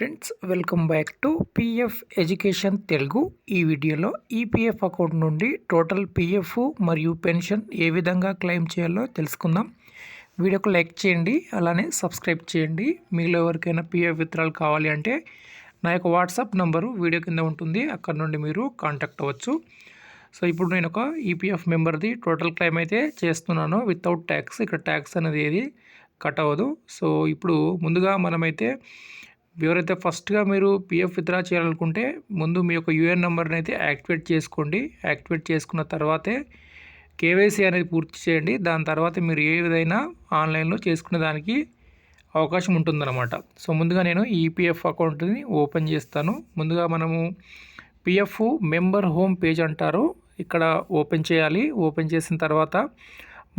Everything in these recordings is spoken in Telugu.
Friends welcome back to PF education Telugu. ఈ వీడియోలో ఈపీఎఫ్ అకౌంట్ నుండి టోటల్ పిఎఫ్ మరియు పెన్షన్ ఏ విధంగా క్లెయిమ్ చేయాలో తెలుసుకుందాం. వీడియోకు లైక్ చేయండి అలానే సబ్స్క్రైబ్ చేయండి. మీలో ఎవరికైనా పిఎఫ్ విత్రాలు కావాలి అంటే నా యొక్క వాట్సాప్ నంబరు వీడియో కింద ఉంటుంది అక్కడ నుండి మీరు కాంటాక్ట్ అవ్వచ్చు. సో ఇప్పుడు నేను ఒక ఈపీఎఫ్ మెంబర్ది టోటల్ క్లెయిమ్ అయితే చేస్తున్నాను. వితౌట్ ట్యాక్స్ ఇక్కడ ట్యాక్స్ అనేది ఏది కట్ అవ్వదు. సో ఇప్పుడు ముందుగా మనమైతే ఎవరైతే ఫస్ట్గా మీరు పిఎఫ్ విత్డ్రా చేయాలనుకుంటే ముందు మీ యొక్క యూఎన్ నెంబర్ని అయితే యాక్టివేట్ చేసుకోండి. యాక్టివేట్ చేసుకున్న తర్వాతే కేవైసీ అనేది పూర్తి చేయండి. దాని తర్వాత మీరు ఏ విధైనా ఆన్లైన్లో చేసుకునే దానికి అవకాశం ఉంటుందన్నమాట. సో ముందుగా నేను ఈపీఎఫ్ అకౌంట్ని ఓపెన్ చేస్తాను. ముందుగా మనము పిఎఫ్ మెంబర్ హోమ్ పేజ్ అంటారు. ఇక్కడ ఓపెన్ చేయాలి. ఓపెన్ చేసిన తర్వాత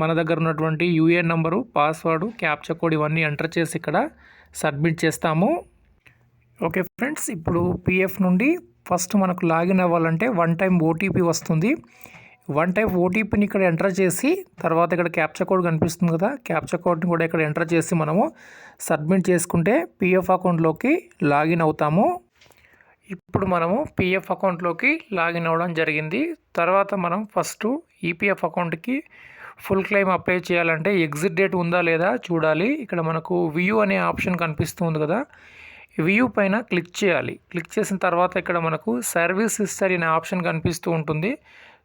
మన దగ్గర ఉన్నటువంటి UAN number password captcha code ఇవన్నీ ఎంటర్ చేసి ఇక్కడ సబ్మిట్ చేస్తాము. ఓకే ఫ్రెండ్స్ ఇప్పుడు పిఎఫ్ నుండి ఫస్ట్ మనకు లాగిన్ అవ్వాలంటే వన్ టైం ఓటీపీ వస్తుంది. వన్ టైం ఓటీపీని ఇక్కడ ఎంటర్ చేసి తర్వాత ఇక్కడ క్యాప్చర్ కోడ్ కనిపిస్తుంది కదా క్యాప్చర్ కోడ్ని కూడా ఇక్కడ ఎంటర్ చేసి మనము సబ్మిట్ చేసుకుంటే పిఎఫ్ అకౌంట్లోకి లాగిన్ అవుతాము. ఇప్పుడు మనము పిఎఫ్ అకౌంట్లోకి లాగిన్ అవ్వడం జరిగింది. తర్వాత మనం ఫస్ట్ ఈపీఎఫ్ అకౌంట్కి ఫుల్ క్లెయిమ్ అప్లై చేయాలంటే ఎగ్జిట్ డేట్ ఉందా లేదా చూడాలి. ఇక్కడ మనకు వ్యూ అనే ఆప్షన్ కనిపిస్తుంది కదా వ్యూ పైన క్లిక్ చేయాలి. క్లిక్ చేసిన తర్వాత ఇక్కడ మనకు సర్వీస్ హిస్టరీ అనే ఆప్షన్ కనిపిస్తూ ఉంటుంది.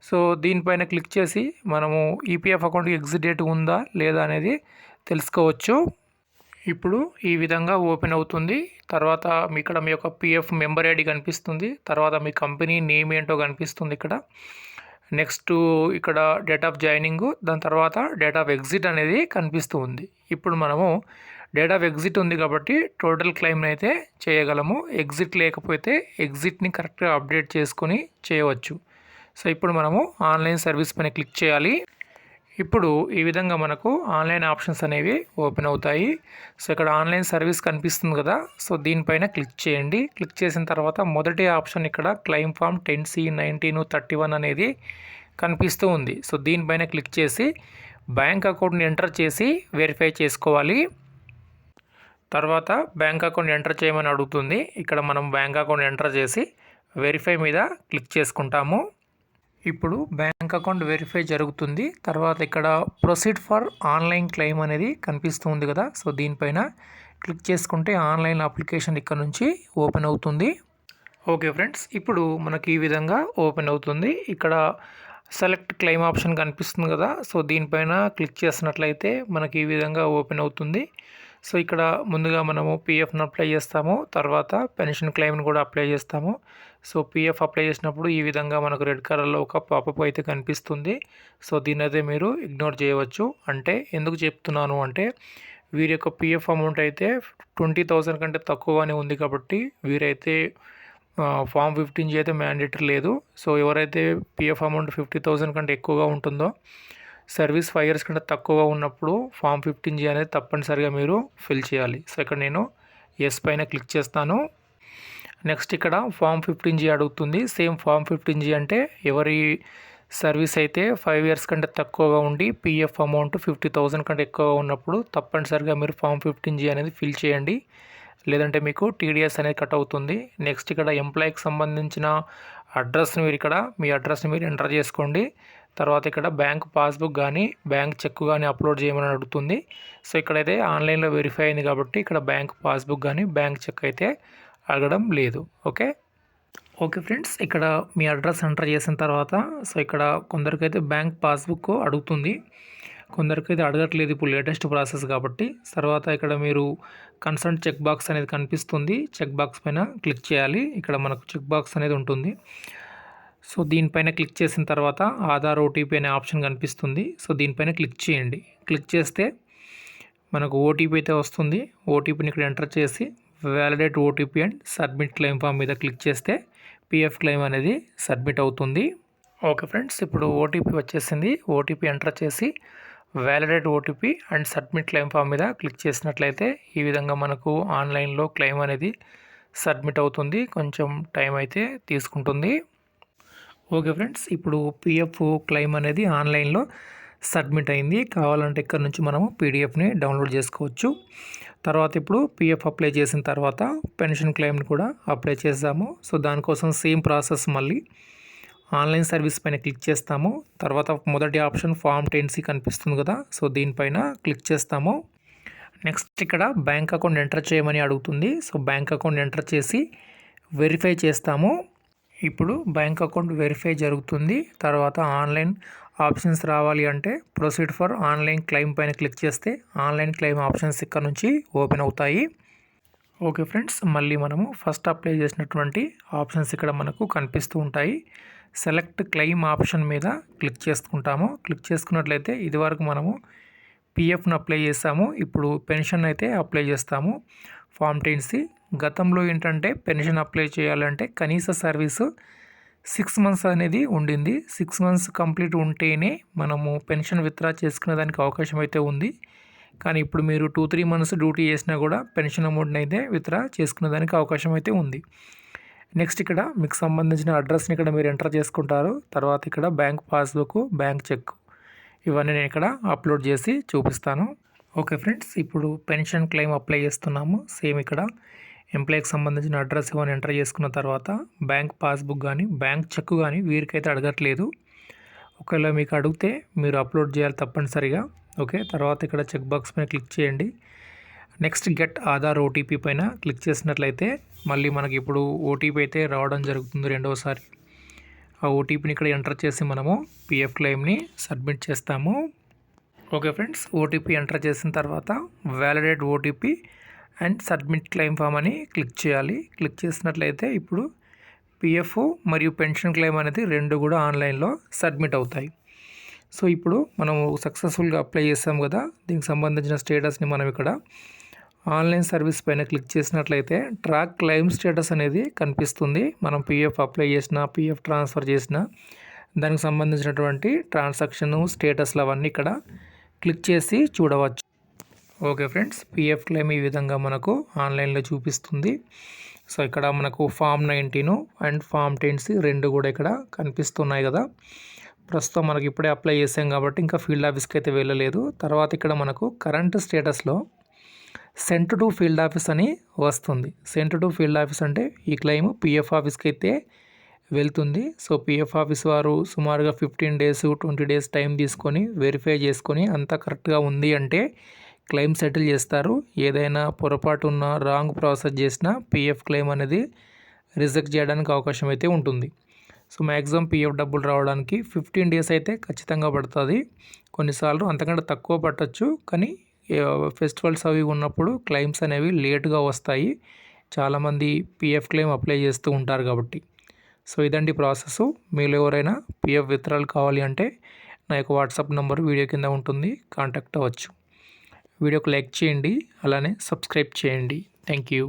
సో దీనిపైన క్లిక్ చేసి మనము ఈపీఎఫ్ అకౌంట్కి ఎగ్జిట్ డేట్ ఉందా లేదా అనేది తెలుసుకోవచ్చు. ఇప్పుడు ఈ విధంగా ఓపెన్ అవుతుంది. తర్వాత మీ ఇక్కడ మీ యొక్క పిఎఫ్ మెంబర్ ఐడి కనిపిస్తుంది. తర్వాత మీ కంపెనీ నేమ్ ఏంటో కనిపిస్తుంది ఇక్కడ. నెక్స్ట్ ఇక్కడ డేట్ ఆఫ్ జాయినింగ్ దాని తర్వాత డేట్ ఆఫ్ ఎగ్జిట్ అనేది కనిపిస్తూ ఉంది. ఇప్పుడు మనము డేట్ ఆఫ్ ఎగ్జిట్ ఉంది కాబట్టి టోటల్ క్లెయిమ్ని అయితే చేయగలము. ఎగ్జిట్ లేకపోతే ఎగ్జిట్ని కరెక్ట్గా అప్డేట్ చేసుకొని చేయవచ్చు. సో ఇప్పుడు మనము ఆన్లైన్ సర్వీస్ పైన క్లిక్ చేయాలి. ఇప్పుడు ఈ విధంగా మనకు ఆన్లైన్ ఆప్షన్స్ అనేవి ఓపెన్ అవుతాయి. సో ఇక్కడ ఆన్లైన్ సర్వీస్ కనిపిస్తుంది కదా సో దీనిపైన క్లిక్ చేయండి. క్లిక్ చేసిన తర్వాత మొదటి ఆప్షన్ ఇక్కడ claim form ten C nineteen thirty one అనేది కనిపిస్తూ ఉంది. సో దీనిపైన క్లిక్ చేసి బ్యాంక్ అకౌంట్ని ఎంటర్ చేసి వెరిఫై చేసుకోవాలి. తర్వాత బ్యాంక్ అకౌంట్ ఎంటర్ చేయమని అడుగుతుంది. ఇక్కడ మనం బ్యాంక్ అకౌంట్ ఎంటర్ చేసి వెరిఫై మీద క్లిక్ చేసుకుంటాము. ఇప్పుడు బ్యాంక్ అకౌంట్ వెరిఫై జరుగుతుంది. తర్వాత ఇక్కడ ప్రొసీడ్ ఫర్ ఆన్లైన్ క్లెయిమ్ అనేది కనిపిస్తుంది కదా. సో దీనిపైన క్లిక్ చేసుకుంటే ఆన్లైన్ అప్లికేషన్ ఇక్కడ నుంచి ఓపెన్ అవుతుంది. ఓకే ఫ్రెండ్స్ ఇప్పుడు మనకి ఈ విధంగా ఓపెన్ అవుతుంది. ఇక్కడ సెలెక్ట్ క్లెయిమ్ ఆప్షన్ కనిపిస్తుంది కదా. సో దీనిపైన క్లిక్ చేసినట్లయితే మనకి ఈ విధంగా ఓపెన్ అవుతుంది. సో ఇక్కడ ముందుగా మనము పిఎఫ్ను అప్లై చేస్తాము. తర్వాత పెన్షన్ క్లెయిమ్ని కూడా అప్లై చేస్తాము. సో పిఎఫ్ అప్లై చేసినప్పుడు ఈ విధంగా మనకు రెడ్ కలర్లో ఒక పాపప్ అయితే కనిపిస్తుంది. సో దీని అయితే మీరు ఇగ్నోర్ చేయవచ్చు. అంటే ఎందుకు చెప్తున్నాను అంటే వీరి యొక్క పిఎఫ్ అమౌంట్ అయితే ట్వంటీ థౌజండ్ కంటే తక్కువగానే ఉంది కాబట్టి వీరైతే ఫామ్ ఫిఫ్టీన్ జీ అయితే మ్యాండేటరీ లేదు. సో ఎవరైతే పిఎఫ్ అమౌంట్ ఫిఫ్టీ థౌజండ్ కంటే ఎక్కువగా ఉంటుందో సర్వీస్ ఫైవ్ ఇయర్స్ కంటే తక్కువగా ఉన్నప్పుడు ఫామ్ ఫిఫ్టీన్ జీ అనేది తప్పనిసరిగా మీరు ఫిల్ చేయాలి. సో ఇక్కడ నేను ఎస్ పైన క్లిక్ చేస్తాను. నెక్స్ట్ ఇక్కడ ఫామ్ ఫిఫ్టీన్ జీ అడుగుతుంది. సేమ్ ఫామ్ ఫిఫ్టీన్ జీ అంటే ఎవరి సర్వీస్ అయితే ఫైవ్ ఇయర్స్ కంటే తక్కువగా ఉండి పీఎఫ్ అమౌంట్ ఫిఫ్టీ థౌజండ్ కంటే ఎక్కువగా ఉన్నప్పుడు తప్పనిసరిగా మీరు ఫామ్ ఫిఫ్టీన్ జీ అనేది ఫిల్ చేయండి. లేదంటే మీకు టీడీఎస్ అనేది కట్ అవుతుంది. నెక్స్ట్ ఇక్కడ ఎంప్లాయీకి సంబంధించిన అడ్రస్ని మీరు ఇక్కడ మీ అడ్రస్ని మీరు ఎంటర్ చేసుకోండి. తర్వాత ఇక్కడ బ్యాంక్ పాస్బుక్ కానీ బ్యాంక్ చెక్ కానీ అప్లోడ్ చేయమని అడుగుతుంది. సో ఇక్కడైతే ఆన్లైన్లో వెరిఫై అయింది కాబట్టి ఇక్కడ బ్యాంక్ పాస్బుక్ కానీ బ్యాంక్ చెక్ అయితే అడగడం లేదు. ఓకే? ఓకే ఫ్రెండ్స్ ఇక్కడ మీ అడ్రస్ ఎంటర్ చేసిన తర్వాత సో ఇక్కడ కొందరికైతే బ్యాంక్ పాస్బుక్ అడుగుతుంది. కొందరికైతే అడగట్లేదు ఇప్పుడు లేటెస్ట్ ప్రాసెస్ కాబట్టి. తర్వాత ఇక్కడ మీరు కన్సల్ట్ చెక్ బాక్స్ అనేది కనిపిస్తుంది. చెక్ బాక్స్ పైన క్లిక్ చేయాలి. ఇక్కడ మనకు చెక్ బాక్స్ అనేది ఉంటుంది. సో దీనిపైన క్లిక్ చేసిన తర్వాత ఆధార్ ఓటీపీ అనే ఆప్షన్ కనిపిస్తుంది. సో దీనిపైన క్లిక్ చేయండి. క్లిక్ చేస్తే మనకు ఓటీపీ అయితే వస్తుంది. ఓటీపీని ఇక్కడ ఎంటర్ చేసి validate OTP and submit claim form మీద క్లిక్ చేస్తే పిఎఫ్ క్లెయిమ్ అనేది సబ్మిట్ అవుతుంది. ఓకే ఫ్రెండ్స్ ఇప్పుడు ఓటీపీ వచ్చేసింది. ఓటీపీ ఎంటర్ చేసి validate OTP and submit claim form మీద క్లిక్ చేసినట్లయితే ఈ విధంగా మనకు ఆన్లైన్లో క్లెయిమ్ అనేది సబ్మిట్ అవుతుంది. కొంచెం టైం అయితే తీసుకుంటుంది. ఓకే ఫ్రెండ్స్ ఇప్పుడు పిఎఫ్ క్లెయిమ్ అనేది ఆన్లైన్లో సబ్మిట్ అయింది. కావాలంటే ఇక్కడ నుంచి మనము పీడిఎఫ్ని డౌన్లోడ్ చేసుకోవచ్చు. తర్వాత ఇప్పుడు పిఎఫ్ అప్లై చేసిన తర్వాత పెన్షన్ క్లెయిమ్ని కూడా అప్లై చేసాము సో దానికోసం సేమ్ ప్రాసెస్ మళ్ళీ ఆన్లైన్ సర్వీస్ పైన క్లిక్ చేస్తాము. తర్వాత మొదటి ఆప్షన్ ఫామ్ టెన్సీ కనిపిస్తుంది కదా సో దీనిపైన క్లిక్ చేస్తాము. నెక్స్ట్ ఇక్కడ బ్యాంక్ అకౌంట్ ఎంటర్ చేయమని అడుగుతుంది. సో బ్యాంక్ అకౌంట్ ఎంటర్ చేసి వెరిఫై చేస్తాము. ఇప్పుడు బ్యాంక్ అకౌంట్ వెరిఫై జరుగుతుంది. తర్వాత ఆన్లైన్ ఆప్షన్స్ రావాలి అంటే ప్రొసీడ్ ఫర్ ఆన్లైన్ క్లెయిమ్ పైన క్లిక్ చేస్తే ఆన్లైన్ క్లెయిమ్ ఆప్షన్స్ ఇక్కడ నుంచి ఓపెన్ అవుతాయి. ఓకే ఫ్రెండ్స్ మళ్ళీ మనము ఫస్ట్ అప్లై చేసినటువంటి ఆప్షన్స్ ఇక్కడ మనకు కనిపిస్తూ ఉంటాయి. సెలెక్ట్ క్లెయిమ్ ఆప్షన్ మీద క్లిక్ చేసుకుంటాము. క్లిక్ చేసుకున్నట్లయితే ఇదివరకు మనము పిఎఫ్ను అప్లై చేస్తాము ఇప్పుడు పెన్షన్ అయితే అప్లై చేస్తాము. ఫామ్ టెన్సీ గతంలో ఏంటంటే పెన్షన్ అప్లై చేయాలంటే కనీస సర్వీసు సిక్స్ మంత్స్ అనేది ఉండింది. సిక్స్ మంత్స్ కంప్లీట్ ఉంటేనే మనము పెన్షన్ విత్డ్రా చేసుకునే దానికి అవకాశం అయితే ఉంది. కానీ ఇప్పుడు మీరు టూ త్రీ మంత్స్ డ్యూటీ చేసినా కూడా పెన్షన్ అమౌంట్ని అయితే విత్డ్రా చేసుకునే దానికి అవకాశం అయితే ఉంది. నెక్స్ట్ ఇక్కడ మీకు సంబంధించిన అడ్రస్ని ఇక్కడ మీరు ఎంటర్ చేసుకుంటారు. తర్వాత ఇక్కడ బ్యాంక్ పాస్బుక్ బ్యాంక్ చెక్ ఇవన్నీ నేను ఇక్కడ అప్లోడ్ చేసి చూపిస్తాను. ఓకే ఫ్రెండ్స్ ఇప్పుడు పెన్షన్ క్లెయిమ్ అప్లై చేస్తున్నాము. సేమ్ ఇక్కడ. ఎంప్లాయీకి సంబంధించిన అడ్రస్ ఇవన్నీ ఎంటర్ చేసుకున్న తర్వాత బ్యాంక్ పాస్బుక్ కానీ బ్యాంక్ చెక్ కానీ వీరికైతే అడగట్లేదు. ఒకవేళ మీకు అడిగితే మీరు అప్లోడ్ చేయాలి తప్పనిసరిగా. ఓకే తర్వాత ఇక్కడ చెక్ బాక్స్ పైన క్లిక్ చేయండి. నెక్స్ట్ గెట్ ఆధార్ ఓటీపీ పైన క్లిక్ చేసినట్లయితే మళ్ళీ మనకి ఇప్పుడు ఓటీపీ అయితే రావడం జరుగుతుంది రెండవసారి ఆ ఓటీపీని ఇక్కడ ఎంటర్ చేసి మనము పిఎఫ్ క్లెయిమ్ని సబ్మిట్ చేస్తాము. ఓకే ఫ్రెండ్స్ ఓటీపీ ఎంటర్ చేసిన తర్వాత validate OTP and submit claim form అని క్లిక్ చేయాలి. క్లిక్ చేసినట్లయితే ఇప్పుడు పిఎఫ్ మరియు పెన్షన్ క్లెయిమ్ అనేది రెండు కూడా ఆన్లైన్లో సబ్మిట్ అవుతాయి. సో ఇప్పుడు మనం సక్సెస్ఫుల్గా అప్లై చేసాం కదా దీనికి సంబంధించిన స్టేటస్ని మనం ఇక్కడ ఆన్లైన్ సర్వీస్ పైన క్లిక్ చేసినట్లయితే ట్రాక్ క్లెయిమ్ స్టేటస్ అనేది కనిపిస్తుంది. మనం పిఎఫ్ అప్లై చేసిన పిఎఫ్ ట్రాన్స్ఫర్ చేసిన దానికి సంబంధించినటువంటి ట్రాన్సాక్షన్ స్టేటస్లు అవన్నీ ఇక్కడ క్లిక్ చేసి చూడవచ్చు. ఓకే ఫ్రెండ్స్ పిఎఫ్ క్లెయిమ్ ఈ విధంగా మనకు ఆన్లైన్లో చూపిస్తుంది. సో ఇక్కడ మనకు form nineteen and form ten C రెండు కూడా ఇక్కడ కనిపిస్తున్నాయి కదా. ప్రస్తుతం మనకి ఇప్పుడే అప్లై చేసాం కాబట్టి ఇంకా ఫీల్డ్ ఆఫీస్కి అయితే వెళ్ళలేదు. తర్వాత ఇక్కడ మనకు కరెంట్ స్టేటస్లో సెంట్ టు ఫీల్డ్ ఆఫీస్ అని వస్తుంది. సెంట్ టు ఫీల్డ్ ఆఫీస్ అంటే ఈ క్లెయిమ్ పిఎఫ్ ఆఫీస్కి అయితే వెళ్తుంది. సో పిఎఫ్ ఆఫీస్ వారు సుమారుగా fifteen days twenty days time తీసుకొని వెరిఫై చేసుకొని అంతా కరెక్ట్గా ఉంది అంటే క్లెయిమ్ సెటిల్ చేస్తారు. ఏదైనా పొరపాటు ఉన్న రాంగ్ ప్రాసెస్ చేసినా పిఎఫ్ క్లెయిమ్ అనేది రిజెక్ట్ చేయడానికి అవకాశం అయితే ఉంటుంది. సో మ్యాక్సిమం పిఎఫ్ డబ్బులు రావడానికి ఫిఫ్టీన్ డేస్ అయితే ఖచ్చితంగా పడుతుంది. కొన్నిసార్లు అంతకంటే తక్కువ పట్టచ్చు. కానీ ఫెస్టివల్స్ అవి ఉన్నప్పుడు క్లెయిమ్స్ అనేవి లేట్గా వస్తాయి. చాలామంది పిఎఫ్ క్లెయిమ్ అప్లై చేస్తూ ఉంటారు కాబట్టి. సో ఇదండి ప్రాసెస్. మీరు ఎవరైనా పిఎఫ్ విత్రాలు కావాలి అంటే నా యొక్క వాట్సాప్ నెంబర్ వీడియో కింద ఉంటుంది. కాంటాక్ట్ అవ్వచ్చు. వీడియోకి లైక్ చేయండి. అలానే సబ్స్క్రైబ్ చేయండి. Thank you